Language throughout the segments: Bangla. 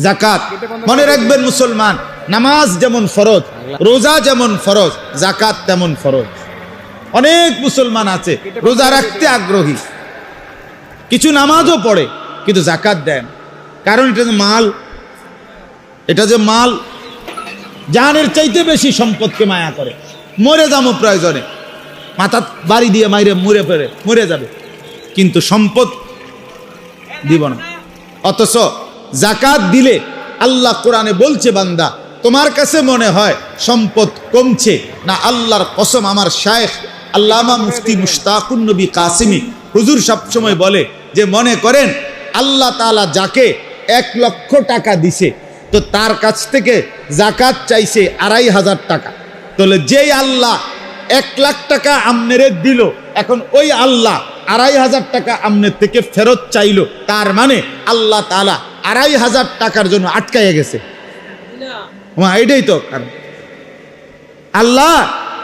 জাকাত। মনে রাখবেন মুসলমান, নামাজ যেমন ফরজ, রোজা যেমন ফরজ, জাকাত তেমন ফরজ। অনেক মুসলমান আছে, রোজা রাখতে আগ্রহী। কিছু নামাজও পড়ে, কিন্তু জাকাত দেন। কারণ এটা যে মাল, এটা যে মাল জানের চাইতে বেশি সম্পদকে মায়া করে। মরে যাব প্রয়োজনে। মাথা বাড়ি দিয়ে মাইরে মরে পড়ে, মরে যাবে। কিন্তু সম্পদ দিব না। অথচ জাকাত দিলে আল্লাহ কোরআনে বলছে, বান্দা, তোমার কাছে মনে হয় সম্পদ কমছে? না, আল্লাহর কসম আমার শায়েখ আল্লামা মুফতি মুশতাকুন নবী কাসিমি হুজুর সবসময় বলে যে, মনে করেন আল্লাহ তাআলা যাকে এক লক্ষ টাকা দিছে, তো তার কাছ থেকে জাকাত চাইছে আড়াই হাজার টাকা। তাহলে যেই আল্লাহ এক লাখ টাকা আমনেরে দিল, এখন ওই আল্লাহ আড়াই হাজার টাকা আমনের থেকে ফেরত চাইলো, তার মানে আল্লাহ তালা আড়াই হাজার টাকার জন্য আটকাইয়া গেছে। এটাই তো আল্লাহ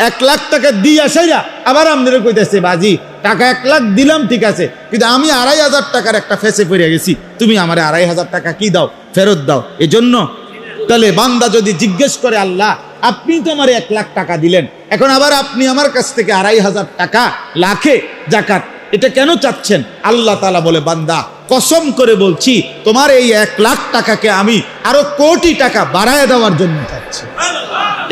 এক লাখ টাকা দিয়ে আসাইয়া আবার আমাদের কইতেছে, বাজি, টাকা এক লাখ দিলাম, ঠিক আছে, কিন্তু আমি আড়াই হাজার টাকার একটা ফেসে পড়ে গেছি। তুমি আমার আড়াই হাজার টাকা কি দাও, ফেরত দাও, এজন্য? তাহলে বান্দা যদি জিজ্ঞেস করে, আল্লাহ, আপনি তো আমার এক লাখ টাকা দিলেন, এখন আবার আপনি আমার কাছ থেকে আড়াই হাজার টাকা, লাখে জাকাত, এটা কেন চাচ্ছেন? আল্লাহ তালা বলে, বান্দা কসম করে বলছি, তোমার এই এক লাখ টাকাকে আমি আরও কোটি টাকা বাড়ায় দেওয়ার জন্য চাচ্ছি।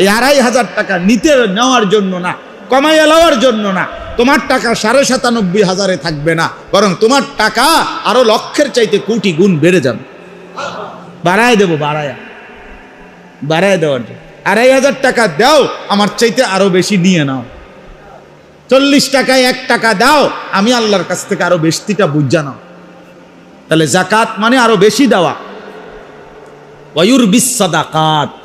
এই আড়াই হাজার টাকা নিতে নেওয়ার জন্য না, কমাইয়া নেওয়ার জন্য না, তোমার টাকা সাড়ে সাতানব্বই হাজারে থাকবে না, বরং তোমার টাকা আরও লক্ষের চাইতে কোটি গুণ বেড়ে যাবে। বাড়ায় দেবো, বাড়ায়া। বাড়ায় দেওয়ার জন্য। আড়াই হাজার টাকা দাও, আমার চাইতে আরও বেশি নিয়ে নাও। চল্লিশ টাকায় এক টাকা দাও, আমি আল্লাহর কাছ থেকে আরও বেশিটা বুঝা নাও। তাহলে জাকাত মানে আরও বেশি দেওয়া। ওয়ুর বিসাদাকাত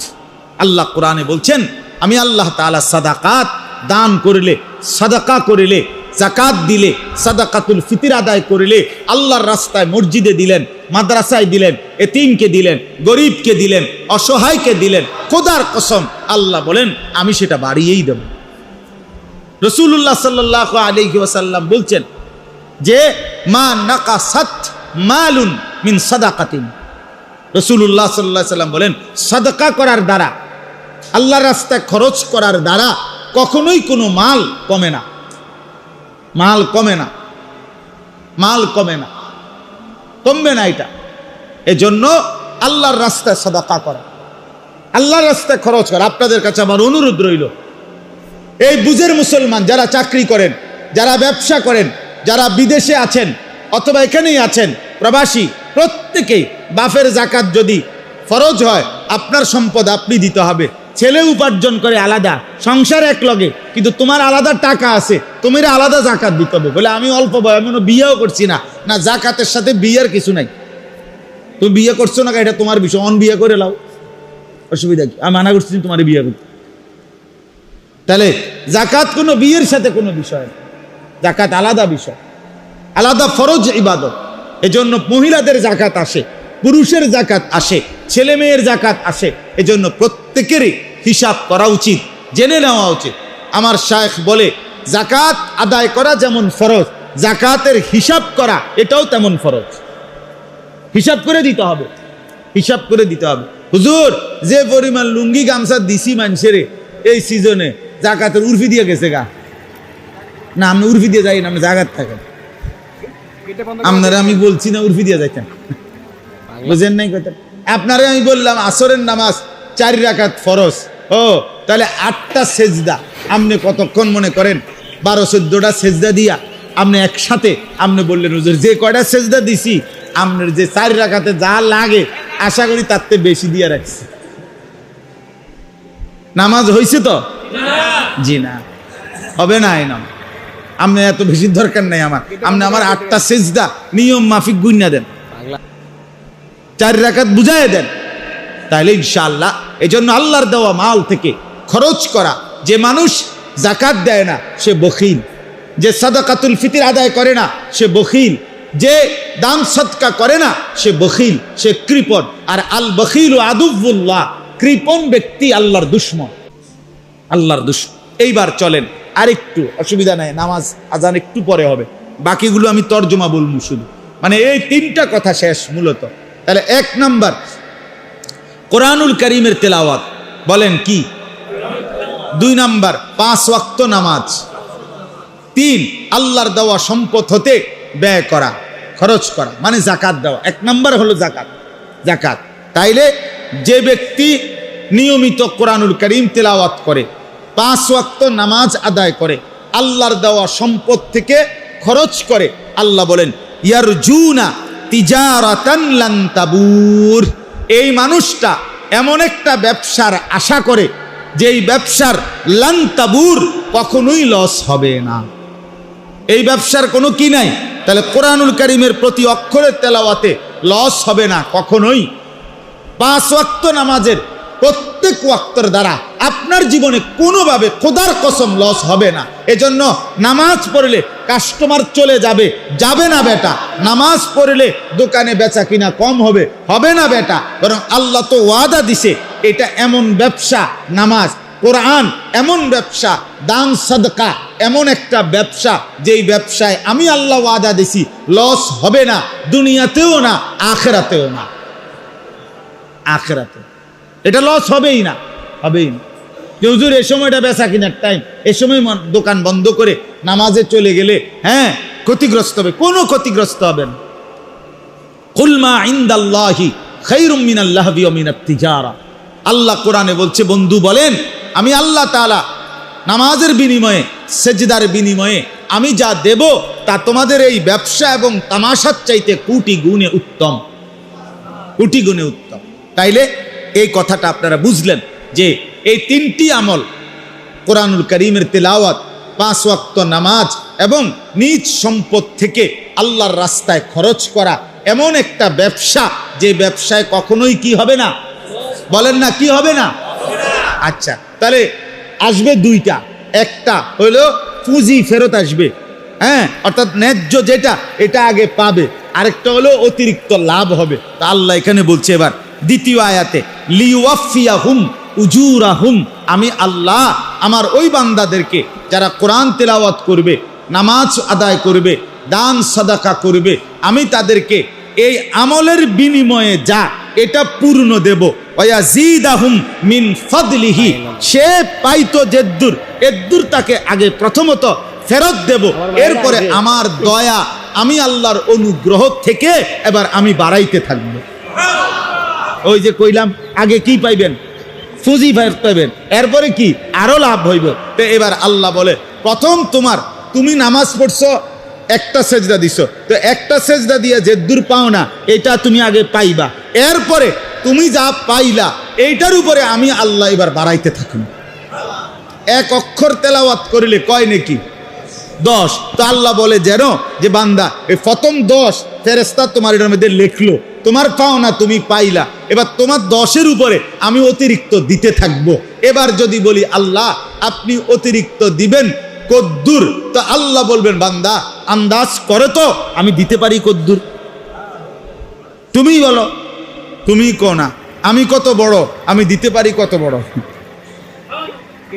আল্লাহ কোরআনে বলছেন, আমি আল্লাহ তাআলা সাদাকাত দান করিলে, সাদাকা করিলে জাকাত দিলে, সাদাকাতুল ফিতির আদায় করিলে আল্লাহর রাস্তায় মসজিদে দিলেন, মাদ্রাসায় দিলেন, এতিমকে দিলেন, গরিবকে দিলেন, অসহায়কে দিলেন, খোদার কসম আল্লাহ বলেন, আমি সেটা বাড়িয়েই দেব। রসুল্লাহ সাল্লাহ আলহি ওয়াসাল্লাম বলছেন যে, মা নাকা সাত মালুন মিন সাদাকাতিন। রসুল্লাহ সাল্লাহ সাল্লাম বলেন, সাদকা করার দ্বারা, আল্লাহর রাস্তায় খরচ করার দ্বারা কখনোই কোনো মাল কমে না। মাল কমে না। মাল কমে না। কমবে না এটা। এজন্য আল্লাহর রাস্তায় সাদাকা করা। আল্লাহর রাস্তায় খরচ করা। আপনাদের কাছে আমার অনুরোধ রইল, এই বুঝের মুসলমান যারা চাকরি করেন, যারা ব্যবসা করেন, যারা বিদেশে আছেন, অথবা এখানেই আছেন প্রবাসী প্রত্যেকেই বাফের জাকাত যদি ফরজ হয়, আপনার সম্পদ আপনি দিতে হবে। ছেলে উপার্জন করে আলাদা, সংসার এক লগে কিন্তু তোমার আলাদা টাকা আছে তুমি আলাদা জাকাত দিতে হবে। বলে আমি অল্প বয় আমি বিয়েও করছি না। না, জাকাতের সাথে বিয়ের কিছু নাই। তুমি বিয়ে করছ না এটা তোমার বিষয়। অন বিয়ে করে লাও। অসুবিধা কি? আমি মানা করছি তোমার বিয়ে করতে। তাহলে জাকাত কোনো বিয়ের সাথে কোনো বিষয় জাকাত আলাদা বিষয়। আলাদা ফরজ ইবাদত। এজন্য মহিলাদের জাকাত আসে, পুরুষের জাকাত আসে, ছেলে মেয়ের জাকাত আসে। এজন্য প্রত্যেকেরই হিসাব করা উচিত, জেনে নেওয়া উচিত। আমার শায়েখ বলে, জাকাত আদায় করা যেমন ফরজ, জাকাতের হিসাব করা এটাও তেমন ফরজ। হিসাব করে দিতে হবে, হিসাব করে দিতে হবে। হুজুর, যে পরিমাণ লুঙ্গি গামছা দিছি মানুষের, এই সিজনে জাকাতের উর্ফি দিয়ে গেছে গা। না, আমি উর্ফি দিয়ে যাই না আপনি জাগাত থাকেন। আপনারা আমি বলছি না উর্ফি দিয়ে যাইতেন। বুঝেন নাই কথা আপনারে আমি বললাম আসরের নামাজ চারি রাকাত ফরজ। ও তাহলে আটটা সেজদা। আপনি কতক্ষণ মনে করেন? বারো চোদ্দটা সেজদা দিয়া আপনি একসাথে আপনি বললেন হুজুর যে কয়টা সেজদা দিছি আপনার যে চারি রাখাতে যা লাগে আশা করি তার থেকে বেশি দিয়া রাখছি। নামাজ হয়েছে তো? জি না। হবে না এই নাম আপনি এত বেশি দরকার নাই আমার। আপনি আমার আটটা সেজদা, নিয়ম মাফিক গুইনা দেন। চার রাকাত বুঝাই দেন। তাহলে ইনশাআল্লাহ এই জন্য আল্লাহর দেওয়া মাল থেকে খরচ করা, যে মানুষ জাকাত দেয় না, সে বখিল। যে সাদাকাতুল ফিতির আদায় করে না, সে বখিল। যে দান সৎকা করে না, সে বখিল, সে কৃপণ। আর আল বখিল আদুবুল্লাহ কৃপণ ব্যক্তি আল্লাহর দুশ্মন। আল্লাহর দুশ্মন। এইবার চলেন আরেকটু অসুবিধা নাই, নামাজ আজান একটু পরে হবে। বাকিগুলো আমি তর্জমা বলব শুধু। মানে এই তিনটা কথা শেষ মূলত। তাহলে এক নাম্বার, কোরআনুল করিমের তেলাওয়াত। বলেন কি? দুই নাম্বার, পাঁচ ওয়াক্ত নামাজ। তিন, আল্লাহর দেওয়া সম্পদ হতে ব্যয় করা, খরচ করা মানে জাকাত দেওয়া। এক নাম্বার হলো জাকাত জাকাত তাইলে যে ব্যক্তি নিয়মিত কোরআনুল করিম তেলাওয়াত করে পাঁচ ওয়াক্ত নামাজ আদায় করে, আল্লাহর দেওয়া সম্পদ থেকে খরচ করে, আল্লাহ বলেন ইয়ার জুনা তিজারাতান তাবুর। এই মানুষটা এমন একটা ব্যবসার আশা করে যে এই ব্যবসার লান্তাবুর কখনোই লস হবে না। এই ব্যবসার কোনো কি নাই? তাহলে কোরআনুল করিমের প্রতি অক্ষরের তেলাওয়াতে লস হবে না, কখনোই। পাঁচ ওয়াক্ত নামাজের প্রত্যেক ওয়াক্তর দ্বারা আপনার জীবনে কোনোভাবে খোদার কসম লস হবে না। এজন্য নামাজ পড়লে কাস্টমার চলে যাবে। যাবে না বেটা। নামাজ পড়লে দোকানে বেচা কিনা কম হবে। হবে না বেটা। বরং আল্লাহ তো ওয়াদা দিছে, এটা এমন ব্যবসা, নামাজ, কোরআন এমন ব্যবসা, দান, সদকা এমন একটা ব্যবসা, যেই ব্যবসায় আমি আল্লাহ ওয়াদা দিছি লস হবে না। দুনিয়াতেও না, আখেরাতেও না। আখেরাতে এটা লস হবেই না। হবেই না। যে হুজুর এ সময়টা বেচা কিনার টাইম এ সময় দোকান বন্ধ করে নামাজে চলে গেলে হ্যাঁ ক্ষতিগ্রস্ত হবে। কোনো ক্ষতিগ্রস্ত হবে না। কুলমা ইন্দাল্লাহি খাইরুম মিনাল্লাহ বিয়মিনাত তিজারা। আল্লাহ কোরআনে বলছে, বন্ধু বলেন, আমি আল্লাহ তাআলা নামাজের বিনিময়ে, সেজদার বিনিময়ে আমি যা দেব তা তোমাদের এই ব্যবসা এবং তামাশার চাইতে কুটি গুণে উত্তম। কুটি গুণে উত্তম। তাইলে এই কথাটা আপনারা বুঝলেন যে এই তিনটি আমল কোরআনুল করিমের তেলাওয়াত, পাঁচ ওয়াক্ত নামাজ এবং নিজ সম্পদ থেকে আল্লাহর রাস্তায় খরচ করা এমন একটা ব্যবসা যে ব্যবসায় কখনোই কি হবে না? বলেন না কি হবে না? আচ্ছা তাহলে আসবে দুইটা। একটা হলো পুঁজি ফেরত আসবে হ্যাঁ অর্থাৎ ন্যায্য যেটা, এটা আগে পাবে। আরেকটা হলো অতিরিক্ত লাভ হবে। তা আল্লাহ এখানে বলছে এবার দ্বিতীয় আয়াতে লিওয়াফিয়া হুম উজুরা হুম আমি আল্লাহ, আমার ওই বান্দাদেরকে যারা কোরআন তেলাওয়াত করবে, নামাজ আদায় করবে, দান সাদাকা করবে, আমি তাদেরকে এই আমলের বিনিময়ে যা, এটা পূর্ণ দেব। ওয়াজিদাহুম মিন ফাদলিহি। সে পাইতো জেদ্দুর, এদ্দুর তাকে আগে প্রথমত ফেরত দেব। এরপরে আমার দয়া, আমি আল্লাহর অনুগ্রহ থেকে এবার আমি বাড়াইতে থাকব। ওই যে কইলাম, আগে কি পাইবেন? ফুজি ফেরত পাইবেন এরপরে কি? আরও লাভ হইব। তো এবার আল্লাহ বলে, প্রথম তোমার, তুমি নামাজ পড়ছো, একটা সেজদা দিছো। তো একটা সেজদা দিয়ে যে দূর পাও না, এটা তুমি আগে পাইবা। এরপরে তুমি যা পাইলা, এইটার উপরে আমি আল্লাহ এবার বাড়াইতে থাকুন। এক অক্ষর তেলাওয়াত করিলে কয় নাকি? দশ। তো আল্লাহ বলে, যেন, যে বান্দা, এই প্রথম দশ ফেরেস্তা তোমার এটার মধ্যে লেখলো তোমার পাও না, তুমি পাইলা। এবার তোমার দশের উপরে আমি অতিরিক্ত দিতে থাকব। এবার যদি বলি, আল্লাহ, আপনি অতিরিক্ত দিবেন কদ্দুর। তো আল্লাহ বলবেন, বান্দা, আন্দাজ করে তো, আমি দিতে পারি কদ্দুর। তুমিই বলো তুমি কো না, আমি কত বড়, আমি দিতে পারি কত বড়?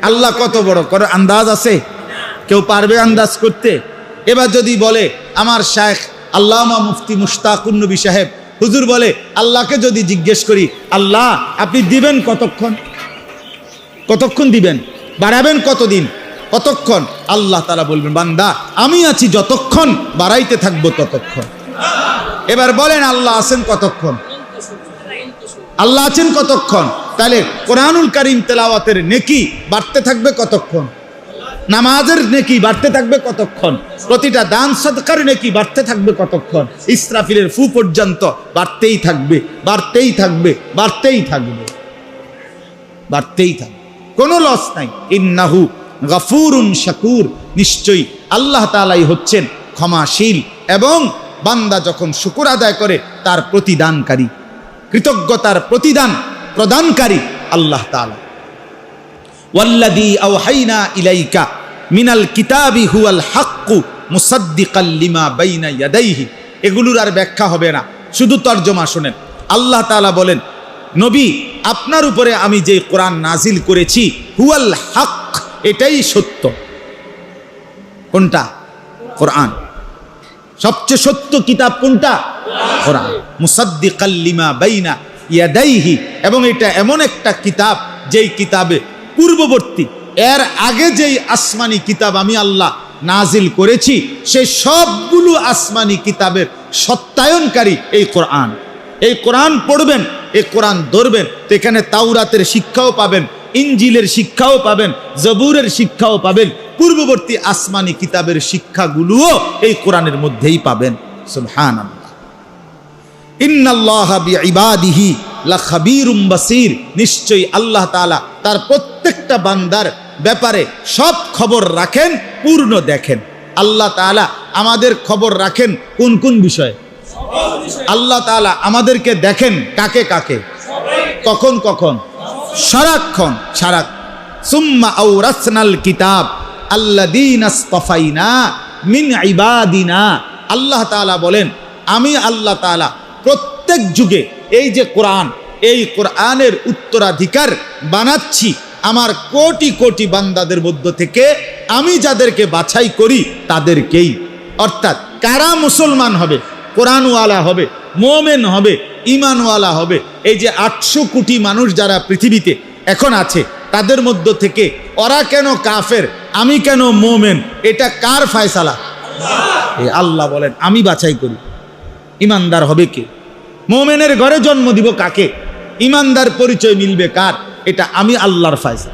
আল্লাহ কত বড়, করে আন্দাজ আছে? কেউ পারবে আন্দাজ করতে? এবার যদি বলে, আমার শায়েখ আল্লামা মুফতি মুশতাকুন নবী সাহেব হুজুর বলে, আল্লাহকে যদি জিজ্ঞেস করি, আল্লাহ, আপনি দিবেন কতক্ষণ? কতক্ষণ দিবেন? বাড়াবেন কতদিন? কতক্ষণ? আল্লাহ তারা বলবেন, বান্দা, আমি আছি যতক্ষণ, বাড়াইতে থাকব ততক্ষণ। এবার বলেন, আল্লাহ আছেন কতক্ষণ? আল্লাহ আছেন কতক্ষণ? তাহলে কোরআনুল করিম তেলাওয়াতের নেকি বাড়তে থাকবে কতক্ষণ? নামাজের নেকি বাড়তে থাকবে কতক্ষণ? প্রতিটা দান সদকার নেকি বাড়তে থাকবে কতক্ষণ? ইসরাফিলের ফু পর্যন্ত বাড়তেই থাকবে বাড়তেই থাকবে বাড়তেই থাকবে। বাড়তেই থাকবে। কোনো লস নাই। ইন্নাহু গাফুরুন শাকুর। নিশ্চয়ই আল্লাহ তালাই হচ্ছেন ক্ষমাশীল এবং বান্দা যখন শুকুর আদায় করে, তার প্রতিদানকারী, কৃতজ্ঞতার প্রতিদান প্রদানকারী আল্লাহ তাআলা। ওয়াল্লাযী আওহাইনা ইলাইকা মিনাল কিতাবি হুয়াল হাক্কু মুসাদ্দিকাল বাইনা ইয়াদাইহি। এগুলোর আর ব্যাখ্যা হবে না। শুধু তর্জমা শোনেন। আল্লাহ তাআলা বলেন, নবী, আপনার উপরে আমি যে কোরআন নাজিল করেছি, হুয়াল হক এটাই সত্য। কোনটা? কোরআন। সবচেয়ে সত্য কিতাব কোনটা? কোরআন। মুসাদ্দিকাল লিমা বাইনা ইয়াদাইহি। এবং এটা এমন একটা কিতাব, যেই কিতাবে পূর্ববর্তী। এর আগে যেই আসমানি কিতাব আমি আল্লাহ নাজিল করেছি, সে সবগুলো আসমানি কিতাবের সত্যায়নকারী এই কোরআন। এই কোরআন পড়বেন, এই কোরআন ধরবেন এখানে তাওরাতের শিক্ষাও পাবেন ইঞ্জিলের শিক্ষাও পাবেন, জবুরের শিক্ষাও পাবেন, পূর্ববর্তী আসমানি কিতাবের শিক্ষাগুলোও এই কোরআনের মধ্যেই পাবেন। সুবহান ইবাদিহি লাখাবীরুম বাসীর, নিশ্চয়ই আল্লাহ তাআলা তার প্রত্যেকটা বান্দার ব্যাপারে সব খবর রাখেন, পূর্ণ দেখেন। আল্লাহ তাআলা আমাদের খবর রাখেন কোন কোন বিষয়ে? আল্লাহ তাআলা আমাদেরকে দেখেন কাকে কাকে। কখন কখন? সারাক্ষণ সারা সুম্মা আওরাসনাল কিতাব, আল্লাযীনা ইসতাফাইনা মিন ইবাদিনা। আল্লাহ তাআলা বলেন, আমি আল্লাহ তাআলা প্রত্যেক যুগে এই যে কোরআন, এই কোরআনের উত্তরাধিকার বানাচ্ছি, আমার কোটি কোটি বান্দাদের মধ্য থেকে আমি যাদেরকে বাছাই করি তাদেরকেই। অর্থাৎ কারা মুসলমান হবে, কোরআনওয়ালা হবে, মোমেন হবে ইমানওয়ালা হবে, এই যে আটশো কোটি মানুষ যারা পৃথিবীতে এখন আছে, তাদের মধ্য থেকে ওরা কেন কাফের, আমি কেন মোমেন, এটা কার ফায়সালা? আল্লাহ বলেন, আমি বাছাই করি। ইমানদার হবে কে? মোমেনের ঘরে জন্ম দিব কাকে? ইমানদার পরিচয় মিলবে কার? এটা আমি আল্লাহর ফায়সা